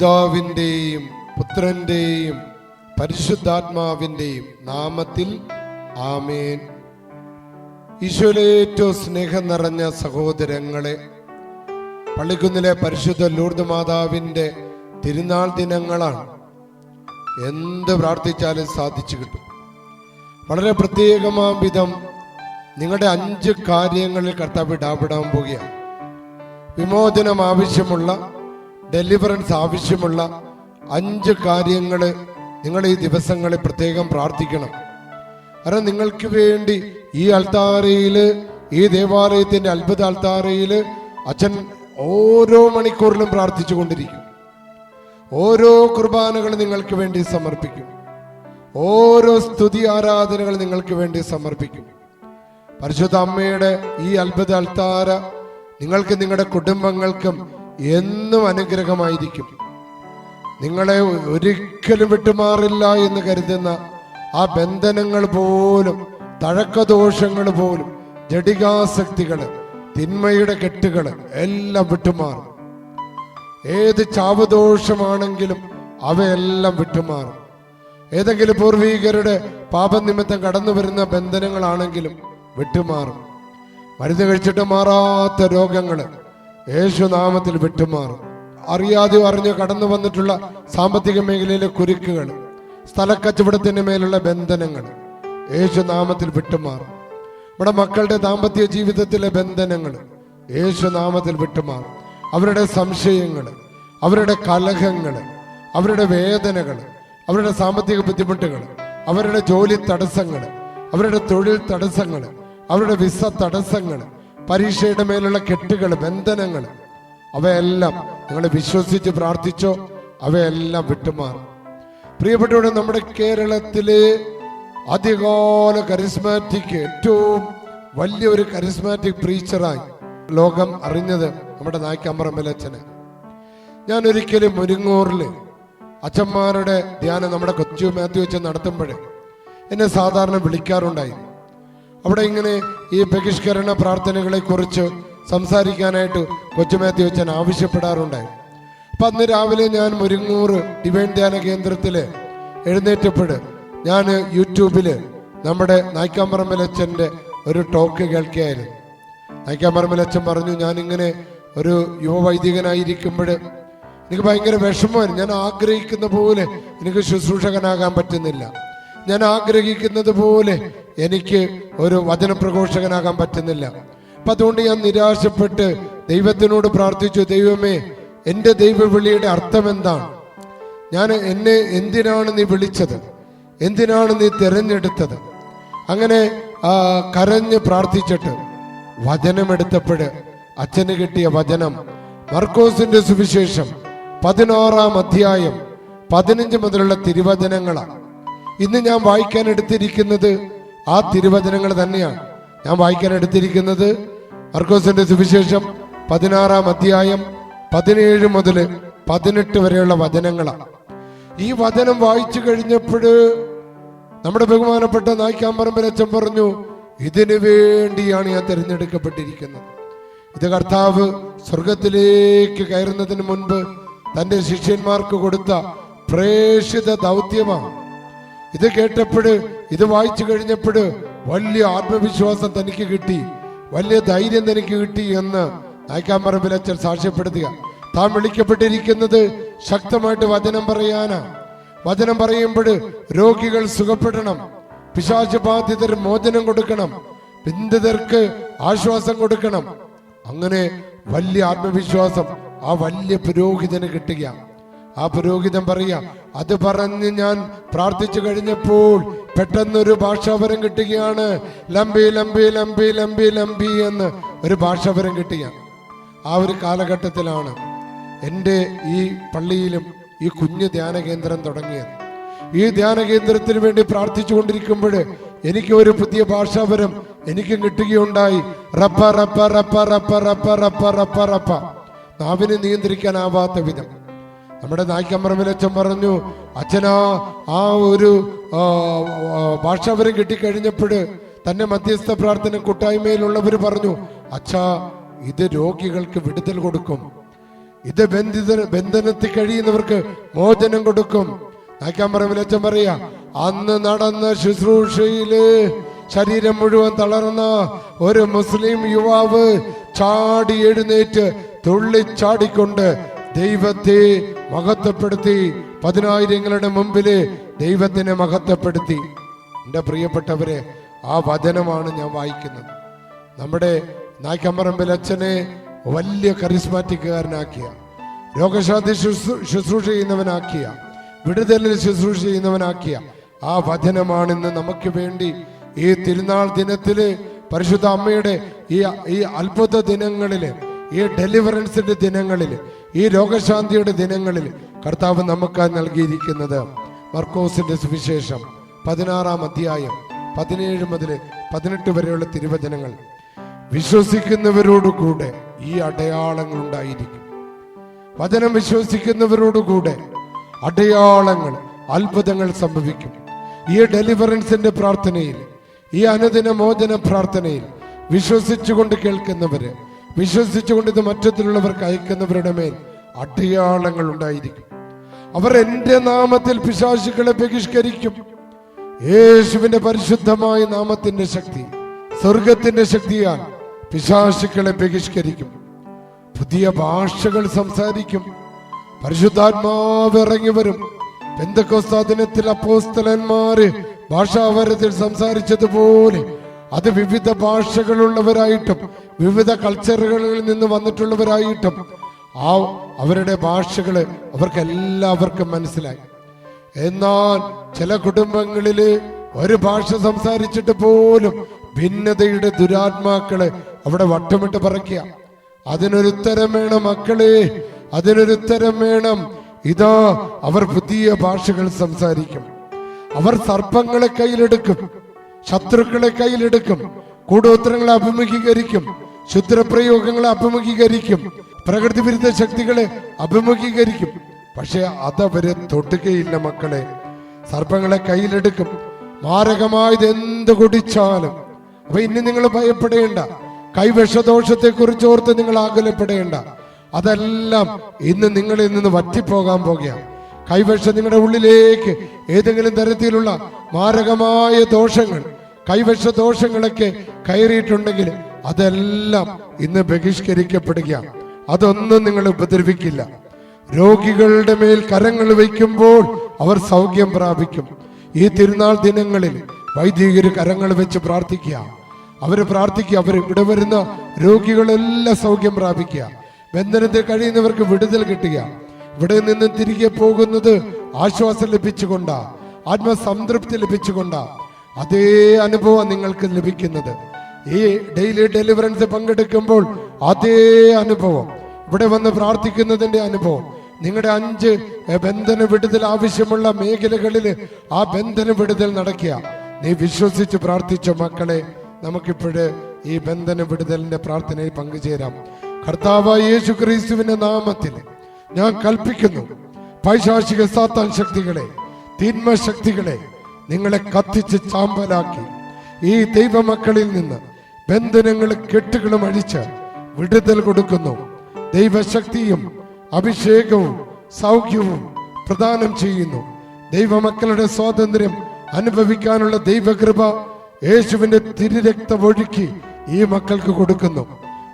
പിതാവിന്റെയും പുത്രന്റെയും പരിശുദ്ധാത്മാവിന്റെയും നാമത്തിൽ ആമേൻ. ഈശോയിലെ ഏറ്റവും സ്നേഹം നിറഞ്ഞ സഹോദരങ്ങളെ പള്ളിക്കുന്നിലെ പരിശുദ്ധ ലൂർദ് മാതാവിന്റെ തിരുനാൾ ദിനങ്ങളാണ്. എന്ത് പ്രാർത്ഥിച്ചാലും സാധിച്ചു കിട്ടും. വളരെ പ്രത്യേകമാം വിധം നിങ്ങളുടെ അഞ്ച് കാര്യങ്ങളിൽ കർത്താവ് ഇടാപെടാൻ പോവുകയാണ്. വിമോചനം ആവശ്യമുള്ള ഡെലിവറൻസ് ആവശ്യമുള്ള അഞ്ച് കാര്യങ്ങൾ നിങ്ങൾ ഈ ദിവസങ്ങളിൽ പ്രത്യേകം പ്രാർത്ഥിക്കണം. കാരണം നിങ്ങൾക്ക് വേണ്ടി ഈ അൽത്താറയിൽ ഈ ദേവാലയത്തിന്റെ അത്ഭുത അൽത്താറയിൽ അച്ഛൻ ഓരോ മണിക്കൂറിലും പ്രാർത്ഥിച്ചു കൊണ്ടിരിക്കും. ഓരോ കുർബാനകൾ നിങ്ങൾക്ക് വേണ്ടി സമർപ്പിക്കും. ഓരോ സ്തുതി ആരാധനകൾ നിങ്ങൾക്ക് വേണ്ടി സമർപ്പിക്കും. പരിശുദ്ധ അമ്മയുടെ ഈ അത്ഭുത അൾത്താര നിങ്ങൾക്ക് നിങ്ങളുടെ കുടുംബങ്ങൾക്കും എന്നും അനുഗ്രഹമായിരിക്കും. നിങ്ങളെ ഒരിക്കലും വിട്ടുമാറില്ല എന്ന് കരുതുന്ന ആ ബന്ധനങ്ങൾ പോലും തഴക്കദോഷങ്ങൾ പോലും ജടികാസക്തികൾ തിന്മയുടെ കെട്ടുകൾ എല്ലാം വിട്ടുമാറും. ഏത് ചാവദോഷമാണെങ്കിലും അവയെല്ലാം വിട്ടുമാറും. ഏതെങ്കിലും പൂർവീകരുടെ പാപനിമിത്തം കടന്നു വരുന്ന ബന്ധനങ്ങളാണെങ്കിലും വിട്ടുമാറും. മരുന്ന് കഴിച്ചിട്ട് മാറാത്ത രോഗങ്ങൾ യേശുനാമത്തിൽ വിട്ടുമാറും. അറിയാതെ അറിഞ്ഞ് കടന്നു വന്നിട്ടുള്ള സാമ്പത്തിക മേഖലയിലെ കുരുക്കുകൾ സ്ഥലക്കച്ചവടത്തിന് മേലുള്ള ബന്ധനങ്ങൾ യേശുനാമത്തിൽ വിട്ടുമാറും. നമ്മുടെ മക്കളുടെ ദാമ്പത്യ ജീവിതത്തിലെ ബന്ധനങ്ങൾ യേശുനാമത്തിൽ വിട്ടുമാറും. അവരുടെ സംശയങ്ങൾ അവരുടെ കലഹങ്ങൾ അവരുടെ വേദനകൾ അവരുടെ സാമ്പത്തിക ബുദ്ധിമുട്ടുകൾ അവരുടെ ജോലി തടസ്സങ്ങൾ അവരുടെ തൊഴിൽ തടസ്സങ്ങൾ അവരുടെ വിസ തടസ്സങ്ങൾ പരീക്ഷയുടെ മേലുള്ള കെട്ടുകൾ ബന്ധനങ്ങൾ അവയെല്ലാം നിങ്ങൾ വിശ്വസിച്ച് പ്രാർത്ഥിച്ചോ അവയെല്ലാം വിട്ടുമാറും. പ്രിയപ്പെട്ടവരെ നമ്മുടെ കേരളത്തിലെ ആദ്യകാല കരിസ്മാറ്റിക് ഏറ്റവും വലിയൊരു കരിസ്മാറ്റിക് പ്രീച്ചറായി ലോകം അറിഞ്ഞത് നമ്മുടെ നായ്ക്കമ്പറമ്പലച്ഛന് ഞാൻ ഒരിക്കലും മുരിങ്ങൂറിൽ അച്ഛന്മാരുടെ ധ്യാനം നമ്മുടെ കൊച്ചു മാത്യു വെച്ച് നടത്തുമ്പോൾ എന്നെ സാധാരണ വിളിക്കാറുണ്ടായി അവിടെ ഇങ്ങനെ ഈ ബഹിഷ്കരണ പ്രാർത്ഥനകളെ കുറിച്ച് സംസാരിക്കാനായിട്ട് കൊച്ചുമാത്യു അച്ഛൻ ആവശ്യപ്പെടാറുണ്ടായി അപ്പൊ അന്ന് രാവിലെ ഞാൻ മുരിങ്ങൂർ ഡിവൈൻ ധ്യാന കേന്ദ്രത്തിൽ എഴുന്നേറ്റപ്പോൾ ഞാൻ യൂട്യൂബിൽ നമ്മുടെ നായ്ക്കാമ്പറമ്പലച്ചന്റെ ഒരു ടോക്ക് കേൾക്കുകയായിരുന്നു. നായ്ക്കാമ്പറമ്പലച്ചൻ പറഞ്ഞു ഞാനിങ്ങനെ ഒരു യുവവൈദികനായിരിക്കുമ്പോൾ എനിക്ക് ഭയങ്കര വിഷമമായിരുന്നു. ഞാൻ ആഗ്രഹിക്കുന്ന പോലെ എനിക്ക് ശുശ്രൂഷകനാകാൻ പറ്റുന്നില്ല. ഞാൻ ആഗ്രഹിക്കുന്നത് പോലെ എനിക്ക് ഒരു വചനപ്രഘോഷകനാകാൻ പറ്റുന്നില്ല. അപ്പൊ അതുകൊണ്ട് ഞാൻ നിരാശപ്പെട്ട് ദൈവത്തിനോട് പ്രാർത്ഥിച്ചു ദൈവമേ എന്റെ ദൈവവിളിയുടെ അർത്ഥം എന്താണ് ഞാൻ എന്നെ എന്തിനാണ് നീ വിളിച്ചത്? എന്തിനാണ് നീ തിരഞ്ഞെടുത്തത്? അങ്ങനെ കരഞ്ഞ് പ്രാർത്ഥിച്ചിട്ട് വചനമെടുത്തപ്പോൾ അച്ഛന് കിട്ടിയ വചനം മർക്കോസിന്റെ സുവിശേഷം പതിനാറാം അധ്യായം പതിനഞ്ച് മുതലുള്ള തിരുവചനങ്ങളാണ്. ഇന്ന് ഞാൻ വായിക്കാൻ എടുത്തിരിക്കുന്നത് ആ തിരുവചനങ്ങൾ തന്നെയാണ്. ഞാൻ വായിക്കാൻ എടുത്തിരിക്കുന്നത് അർക്കോസിന്റെ സുവിശേഷം പതിനാറാം അധ്യായം പതിനേഴ് മുതൽ പതിനെട്ട് വരെയുള്ള വചനങ്ങളാണ്. ഈ വചനം വായിച്ചു കഴിഞ്ഞപ്പോൾ നമ്മുടെ ബഹുമാനപ്പെട്ട നായിക്കാമ്പറമ്പരച്ചൻ പറഞ്ഞു ഇതിനു വേണ്ടിയാണ് ഞാൻ തിരഞ്ഞെടുക്കപ്പെട്ടിരിക്കുന്നത്. ഇത് കർത്താവ് സ്വർഗത്തിലേക്ക് കയറുന്നതിന് മുൻപ് തന്റെ ശിഷ്യന്മാർക്ക് കൊടുത്ത പ്രേഷിത ദൗത്യമാണ്. ഇത് കേട്ടപ്പോഴ് ഇത് വായിച്ചു കഴിഞ്ഞപ്പോഴ് വലിയ ആത്മവിശ്വാസം തനിക്ക് കിട്ടി. വലിയ ധൈര്യം തനിക്ക് കിട്ടി എന്ന് നായ്ക്കാമ്പറമ്പിലച്ചൻ സാക്ഷ്യപ്പെടുത്തുക. താൻ വിളിക്കപ്പെട്ടിരിക്കുന്നത് ശക്തമായിട്ട് വചനം പറയാനാ. വചനം പറയുമ്പോൾ രോഗികൾ സുഖപ്പെടണം. പിശാച ബാധിതർ മോചനം കൊടുക്കണം. ബിന്ദിതർക്ക് ആശ്വാസം കൊടുക്കണം. അങ്ങനെ വലിയ ആത്മവിശ്വാസം ആ വലിയ പുരോഹിതന് കിട്ടുക ആ പുരോഹിതൻ പറയാ അത് പറഞ്ഞ് ഞാൻ പ്രാർത്ഥിച്ചു കഴിഞ്ഞപ്പോൾ പെട്ടെന്നൊരു ഭാഷാപരം കിട്ടുകയാണ്. ലംബി ലംബി ലംബി ലംബി ലംബി എന്ന് ഒരു ഭാഷാപരം കിട്ടുക ആ ഒരു കാലഘട്ടത്തിലാണ് എന്റെ ഈ പള്ളിയിലും ഈ കുഞ്ഞു ധ്യാന കേന്ദ്രം തുടങ്ങിയത്. ഈ ധ്യാന കേന്ദ്രത്തിന് വേണ്ടി പ്രാർത്ഥിച്ചു കൊണ്ടിരിക്കുമ്പോൾ എനിക്ക് ഒരു പുതിയ ഭാഷാപരം എനിക്കും കിട്ടുകയുണ്ടായി. റപ്പ റപ്പ റപ്പ റപ്പ റപ്പ റപ്പ റപ്പ റപ്പ. നാവിനെ നിയന്ത്രിക്കാനാവാത്ത വിധം. നമ്മുടെ നായ്ക്കമ്പറമ്പിലച്ഛൻ പറഞ്ഞു അച്ഛനാ ആ ഒരു ഭാഷാപരം കിട്ടിക്കഴിഞ്ഞപ്പോൾ തന്നെ മധ്യസ്ഥ പ്രാർത്ഥന കൂട്ടായ്മയിലുള്ളവർ പറഞ്ഞു അച്ഛാ ഇത് രോഗികൾക്ക് വിടുതൽ കൊടുക്കും. ഇത് ബന്ധിത ബന്ധനത്തിൽ കഴിയുന്നവർക്ക് മോചനം കൊടുക്കും. നായ്ക്കാമ്പറമ്പിൽ അച്ഛൻ പറയാ അന്ന് നടന്ന ശുശ്രൂഷയിൽ ശരീരം മുഴുവൻ തളർന്ന ഒരു മുസ്ലിം യുവാവ് ചാടി എഴുന്നേറ്റ് തുള്ളിച്ചാടിക്കൊണ്ട് ദൈവത്തെ മഹത്വപ്പെടുത്തി പതിനായിരങ്ങളുടെ മുമ്പിൽ ദൈവത്തിനെ മഹത്വപ്പെടുത്തി. എന്റെ പ്രിയപ്പെട്ടവരെ ആ വചനമാണ് ഞാൻ വായിക്കുന്നത്. നമ്മുടെ നായ്ക്കമ്പറമ്പിൽ അച്ഛനെ വലിയ കരിസ്മാറ്റിക്കുകാരനാക്കിയ രോഗശാന്തി ശുശ്രൂ- ശുശ്രൂഷ ചെയ്യുന്നവനാക്കിയ വിടുതലിൽ ശുശ്രൂഷ ചെയ്യുന്നവനാക്കിയ ആ വചനമാണ് ഇന്ന് നമുക്ക് വേണ്ടി ഈ തിരുനാൾ ദിനത്തിൽ പരിശുദ്ധ അമ്മയുടെ ഈ ഈ അത്ഭുത ദിനങ്ങളിൽ ഈ ഡെലിവറൻസിന്റെ ദിനങ്ങളിൽ ഈ രോഗശാന്തിയുടെ ദിനങ്ങളിൽ കർത്താവ് നമുക്കായി നൽകിയിരിക്കുന്നത് മർക്കോസിന്റെ സുവിശേഷം പതിനാറാം അധ്യായം പതിനേഴ് മുതൽ പതിനെട്ട് വരെയുള്ള തിരുവചനങ്ങൾ. വിശ്വസിക്കുന്നവരോടുകൂടെ ഈ അടയാളങ്ങൾ ഉണ്ടായിരിക്കും. വചനം വിശ്വസിക്കുന്നവരോടുകൂടെ അടയാളങ്ങൾ അത്ഭുതങ്ങൾ സംഭവിക്കും. ഈ ഡെലിവറൻസിന്റെ പ്രാർത്ഥനയിൽ ഈ അനുദിന മോചന പ്രാർത്ഥനയിൽ വിശ്വസിച്ചുകൊണ്ട് കേൾക്കുന്നവര് വിശ്വസിച്ചുകൊണ്ട് ഇത് മറ്റത്തിലുള്ളവർക്ക് അയക്കുന്നവരുടെ മേൽ അടയാളങ്ങൾ ഉണ്ടായിരിക്കും. അവർ എന്റെ നാമത്തിൽ പിശാശുക്കളെ ബഹിഷ്കരിക്കും. യേശുവിന്റെ പരിശുദ്ധമായ നാമത്തിന്റെ ശക്തി സ്വർഗത്തിന്റെ ശക്തിയാൽ പിശാശുക്കളെ ബഹിഷ്കരിക്കും. പുതിയ ഭാഷകൾ സംസാരിക്കും. പരിശുദ്ധാത്മാവ് ഇറങ്ങി വരും. പെന്തക്കോസ്താ ദിനത്തിൽ അപ്പോസ്തലന്മാര് ഭാഷാവരത്തിൽ സംസാരിച്ചതുപോലെ അത് വിവിധ ഭാഷകളുള്ളവരായിട്ടും വിവിധ കൾച്ചറുകളിൽ നിന്ന് വന്നിട്ടുള്ളവരായിട്ടും ആ അവരുടെ ഭാഷകൾ അവർക്ക് എല്ലാവർക്കും മനസ്സിലായി. എന്നാൽ ചില കുടുംബങ്ങളിൽ ഒരു ഭാഷ സംസാരിച്ചിട്ട് പോലും ഭിന്നതയുടെ ദുരാത്മാക്കൾ അവിടെ വട്ടമിട്ട് പറയ്ക്കുക അതിനൊരുത്തരം വേണം മക്കളെ അതിനൊരുത്തരം വേണം ഇതാ അവർ പുതിയ ഭാഷകൾ സംസാരിക്കും. അവർ സർപ്പങ്ങളെ കയ്യിലെടുക്കും. ശത്രുക്കളെ കയ്യിലെടുക്കും കൂടോത്രങ്ങളെ അഭിമുഖീകരിക്കും ശുദ്രപ്രയോഗങ്ങളെ അഭിമുഖീകരിക്കും പ്രകൃതി വിരുദ്ധ ശക്തികളെ അഭിമുഖീകരിക്കും. പക്ഷെ അതവരെ തൊട്ടുകയില്ല മക്കളെ. സർപ്പങ്ങളെ കയ്യിലെടുക്കും മാരകമായത് എന്ത് കുടിച്ചാലും. അപ്പൊ ഇനി നിങ്ങൾ ഭയപ്പെടേണ്ട കൈവിഷദോഷത്തെ കുറിച്ച് ഓർത്ത് നിങ്ങൾ ആകുലപ്പെടേണ്ട. അതെല്ലാം ഇന്ന് നിങ്ങളിൽ നിന്ന് വറ്റിപ്പോകാൻ പോകുകയാണ്. കൈവശം നിങ്ങളുടെ ഉള്ളിലേക്ക് ഏതെങ്കിലും തരത്തിലുള്ള മാരകമായ ദോഷങ്ങൾ കൈവശ ദോഷങ്ങളൊക്കെ കയറിയിട്ടുണ്ടെങ്കിൽ അതെല്ലാം ഇന്ന് ബഹിഷ്കരിക്കപ്പെടുകയാണ്. അതൊന്നും നിങ്ങൾ ഉപദ്രവിക്കില്ല. രോഗികളുടെ മേൽ കരങ്ങൾ വയ്ക്കുമ്പോൾ അവർ സൗഖ്യം പ്രാപിക്കും. ഈ തിരുനാൾ ദിനങ്ങളിൽ വൈദികർ കരങ്ങൾ വെച്ച് പ്രാർത്ഥിക്കുക. അവർ പ്രാർത്ഥിക്കുക അവർ ഇവിടെ വരുന്ന രോഗികളെല്ലാം സൗഖ്യം പ്രാപിക്കുക. ബന്ധനത്തിൽ കഴിയുന്നവർക്ക് വിടുതൽ കിട്ടുക. ഇവിടെ നിന്ന് തിരികെ പോകുന്നത് ആശ്വാസം ലഭിച്ചുകൊണ്ട ആത്മസംതൃപ്തി ലഭിച്ചുകൊണ്ട. അതേ അനുഭവം നിങ്ങൾക്ക് ലഭിക്കുന്നത്. ഈ ഡെയിലി ഡെലിവറൻസ് പങ്കെടുക്കുമ്പോൾ അതേ അനുഭവം. ഇവിടെ വന്ന് പ്രാർത്ഥിക്കുന്നതിന്റെ അനുഭവം. നിങ്ങളുടെ അഞ്ച് ബന്ധന വിടുതൽ ആവശ്യമുള്ള മേഖലകളിൽ ആ ബന്ധന വിടുതൽ നടക്കുക. നീ വിശ്വസിച്ച് പ്രാർത്ഥിച്ച മക്കളെ നമുക്കിപ്പോഴ് ഈ ബന്ധന വിടുതലിന്റെ പ്രാർത്ഥനയിൽ പങ്കുചേരാം. കർത്താവായ യേശു ക്രിസ്തുവിന്റെ നാമത്തിൽ ഞാൻ കൽപ്പിക്കുന്നു. പൈശാചിക സാത്താൻ ശക്തികളെ തിന്മ ശക്തികളെ നിങ്ങളെ കത്തിച്ച് ചാമ്പലാക്കി. ഈ ദൈവമക്കളിൽ നിന്ന് ബന്ധനങ്ങളും കെട്ടുകളും അഴിച്ച് വിടുതൽ കൊടുക്കുന്നു. ദൈവശക്തിയും അഭിഷേകവും സൗഖ്യവും പ്രദാനം ചെയ്യുന്നു. ദൈവമക്കളുടെ സ്വാതന്ത്ര്യം അനുഭവിക്കാനുള്ള ദൈവകൃപ യേശുവിന്റെ തിരുരക്തമൊഴുക്കി ഈ മക്കൾക്ക് കൊടുക്കുന്നു.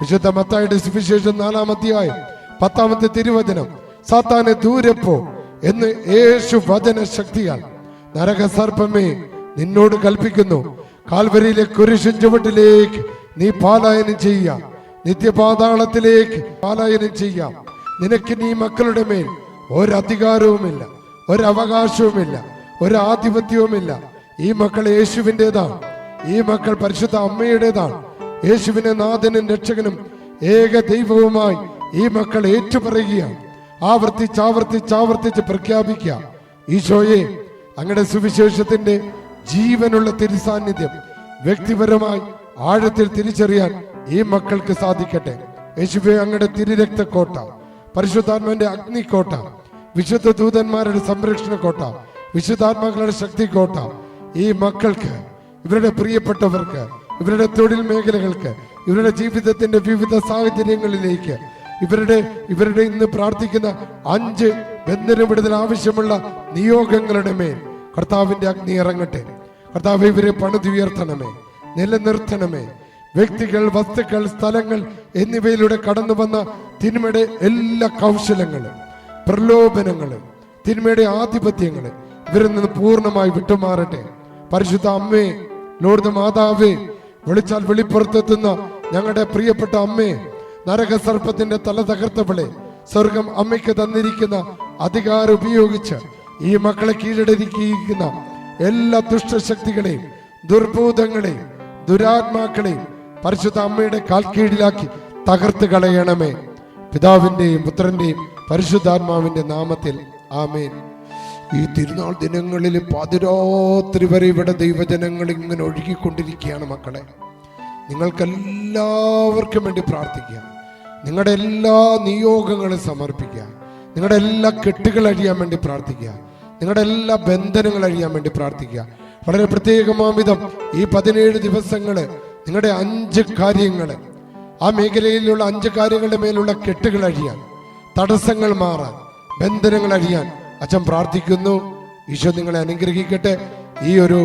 വിശുദ്ധ മത്തായുടെ സുവിശേഷം നാലാം അധ്യായം പത്താമത്തെ തിരുവചനം സാത്താനെ ദൂരപ്പോ എന്ന് യേശു വചന ശക്തിയാൽ നരകസർപ്പമേ നിന്നോട് കൽപ്പിക്കുന്നു കാൽവരിയിലെ കുരിശും ചുവട്ടിലേക്ക് നീ പാലായനം ചെയ്യാം നിത്യപാതാളത്തിലേക്ക് പാലായനം ചെയ്യാം നിനക്ക് നീ മക്കളുടെ മേൽ ഒരധികാരവുമില്ല ഒരവകാശവുമില്ല ഒരാധിപത്യവുമില്ല. ഈ മക്കൾ യേശുവിന്റെതാണ്. ഈ മക്കൾ പരിശുദ്ധ അമ്മയുടേതാണ്. യേശുവിനെ നാഥനും രക്ഷകനും ഏക ദൈവവുമായി ഈ മക്കൾ ഏറ്റുപറയുകയാണ് ആവർത്തിച്ച് ആവർത്തിച്ച് ആവർത്തിച്ച് പ്രഖ്യാപിക്കുക. ഈശോയെ അങ്ങയുടെ സുവിശേഷത്തിന്റെ ജീവനുള്ള തിരുസാന്നിധ്യം വ്യക്തിപരമായി ആഴത്തിൽ തിരിച്ചറിയാൻ ഈ മക്കൾക്ക് സാധിക്കട്ടെ. യേശുവെ അങ്ങയുടെ തിരുരക്തക്കോട്ട പരിശുദ്ധാത്മാവിന്റെ അഗ്നിക്കോട്ട വിശുദ്ധ ദൂതന്മാരുടെ സംരക്ഷണ കോട്ട വിശുദ്ധാത്മാക്കളുടെ ശക്തി കോട്ട ഈ മക്കൾക്ക് ഇവരുടെ പ്രിയപ്പെട്ടവർക്ക് ഇവരുടെ തൊഴിൽ മേഖലകൾക്ക് ഇവരുടെ ജീവിതത്തിന്റെ വിവിധ സാഹചര്യങ്ങളിലേക്ക് ഇവരുടെ ഇവരുടെ ഇന്ന് പ്രാർത്ഥിക്കുന്ന അഞ്ച് ബന്ധന വിടുതൽ ആവശ്യമുള്ള നിയോഗങ്ങളുടെ മേൽ കർത്താവിന്റെ അഗ്നി ഇറങ്ങട്ടെ. കർത്താവ് ഇവരെ പണിതുയർത്തണമേ നിലനിർത്തണമേ. വ്യക്തികൾ വസ്തുക്കൾ സ്ഥലങ്ങൾ എന്നിവയിലൂടെ കടന്നു വന്ന തിന്മയുടെ എല്ലാ കൗശലങ്ങളും പ്രലോഭനങ്ങളും തിന്മയുടെ ആധിപത്യങ്ങൾ ഇവരിൽ നിന്ന് പൂർണമായി വിട്ടുമാറട്ടെ. പരിശുദ്ധ അമ്മേ ലോർദ് മാതാവേ വിളിച്ചാൽ വെളിപ്പുറത്തെത്തുന്ന ഞങ്ങളുടെ പ്രിയപ്പെട്ട അമ്മേ നരകസർപ്പത്തിന്റെ തല തകർത്തവളെ സ്വർഗം അമ്മയ്ക്ക് തന്നിരിക്കുന്ന അധികാരം ഉപയോഗിച്ച് ഈ മക്കളെ കീഴടക്കിയിരിക്കുന്ന എല്ലാ ദുഷ്ടശക്തികളെയും ദുർഭൂതങ്ങളെയും ദുരാത്മാക്കളെയും പരിശുദ്ധ അമ്മയുടെ കാൽ കീഴിലാക്കി തകർത്ത് കളയണമേ. പിതാവിന്റെയും പുത്രന്റെയും പരിശുദ്ധാത്മാവിന്റെ നാമത്തിൽ ആമേൻ. ഈ തിരുനാൾ ദിനങ്ങളിൽ പാതിരാത്രി വരെ ഇവിടെ ദൈവജനങ്ങൾ ഇങ്ങനെ ഒഴുകിക്കൊണ്ടിരിക്കുകയാണ് മക്കളെ. നിങ്ങൾക്കെല്ലാവർക്കും വേണ്ടി പ്രാർത്ഥിക്കുക നിങ്ങളുടെ എല്ലാ നിയോഗങ്ങളും സമർപ്പിക്കുക. നിങ്ങളുടെ എല്ലാ കെട്ടുകൾ അഴിയാൻ വേണ്ടി പ്രാർത്ഥിക്കുക. നിങ്ങളുടെ എല്ലാ ബന്ധനങ്ങൾ അഴിയാൻ വേണ്ടി പ്രാർത്ഥിക്കുക. വളരെ പ്രത്യേകമാവിധം ഈ പതിനേഴ് ദിവസങ്ങൾ നിങ്ങളുടെ അഞ്ച് കാര്യങ്ങൾ ആ മേഖലയിലുള്ള അഞ്ച് കാര്യങ്ങളുടെ മേലുള്ള കെട്ടുകൾ അഴിയാൻ തടസ്സങ്ങൾ മാറാൻ ബന്ധനങ്ങൾ അഴിയാൻ അച്ഛൻ പ്രാർത്ഥിക്കുന്നു. ഈശോ നിങ്ങളെ അനുഗ്രഹിക്കട്ടെ. ഈ ഒരു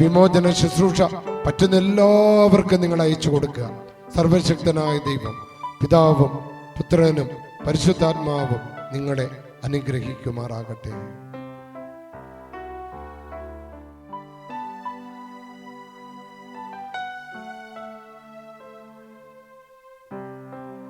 വിമോചന ശുശ്രൂഷ പറ്റുന്ന എല്ലാവർക്കും നിങ്ങൾ അയച്ചു കൊടുക്കുക. സർവശക്തനായ ദൈവം. പിതാവും പുത്രനും പരിശുദ്ധാത്മാവും നിങ്ങളെ അനുഗ്രഹിക്കുമാറാകട്ടെ.